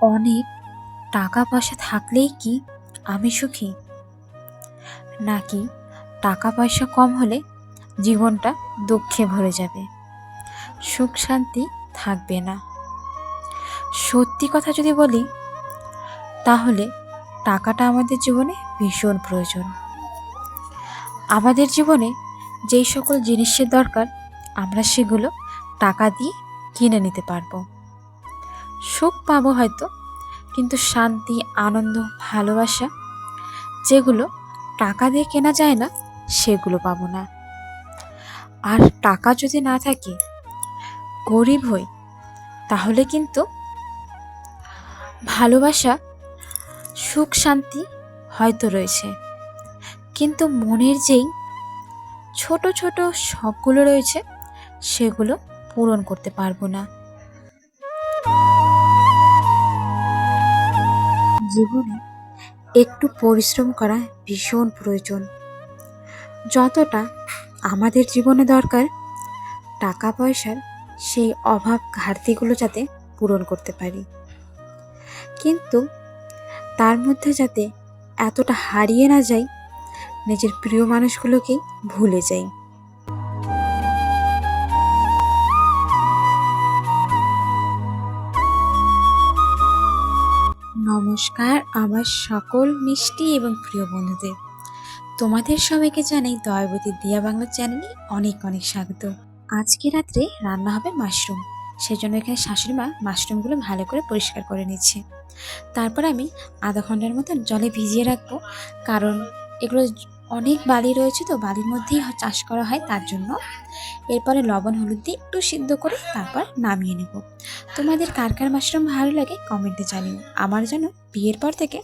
অনেক টাকা পয়সা থাকলেই কি আমি সুখী? নাকি টাকা পয়সা কম হলে জীবনটা দুঃখে ভরে যাবে? সুখ শান্তি থাকবে না। সত্যি কথা যদি বলি, তাহলে টাকাটা আমাদের জীবনে ভীষণ প্রয়োজন। আমাদের জীবনে যেই সকল জিনিসের দরকার, আমরা সেগুলো টাকা দিয়ে কিনে নিতে পারব। সুখ পাবো হয়তো, কিন্তু শান্তি, আনন্দ, ভালোবাসা, যেগুলো টাকা দিয়ে কেনা যায় না, সেগুলো পাবো না। আর টাকা যদি না থাকে, গরিব হই, তাহলে কিন্তু ভালোবাসা, সুখ, শান্তি হয়তো রয়েছে। কিন্তু মনের যেই ছোট ছোট শখগুলো রয়েছে, সেগুলো পূরণ করতে পারব না। জীবনে একটু পরিশ্রম করা ভীষণ প্রয়োজন। যতটা আমাদের জীবনে দরকার টাকা পয়সার সেই অভাব ঘাটতিগুলো যাতে পূরণ করতে পারি। কিন্তু তার মধ্যে যাতে এতটা হারিয়ে না যাই, নিজের প্রিয় মানুষগুলোকেই ভুলে যাই। নমস্কার, আমার সকল মিষ্টি এবং প্রিয় বন্ধুদের। তোমাদের সবাইকে জানাই দয়াবতী দিয়া বাংলা চ্যানেলে অনেক অনেক স্বাগত। আজকে রাত্রে রান্না হবে মাশরুম। সেজন্য এখানে শাশুড়ি মা মাশরুমগুলো ভালো করে পরিষ্কার করে নিচ্ছে। তারপর আমি আধা ঘণ্টার মতন জলে ভিজিয়ে রাখব। কারণ এগুলো অনেক বালি রয়েছে তো, বালির মধ্যেই চাষ করা হয় তার জন্য। এরপরে লবণ, হলুদ দিয়ে একটু সিদ্ধ করে তারপর নামিয়ে নেব। তোমাদের কার কার মাশরুম ভালো লাগে কমেন্টে জানিও। আমার যেন বিয়ের পর থেকে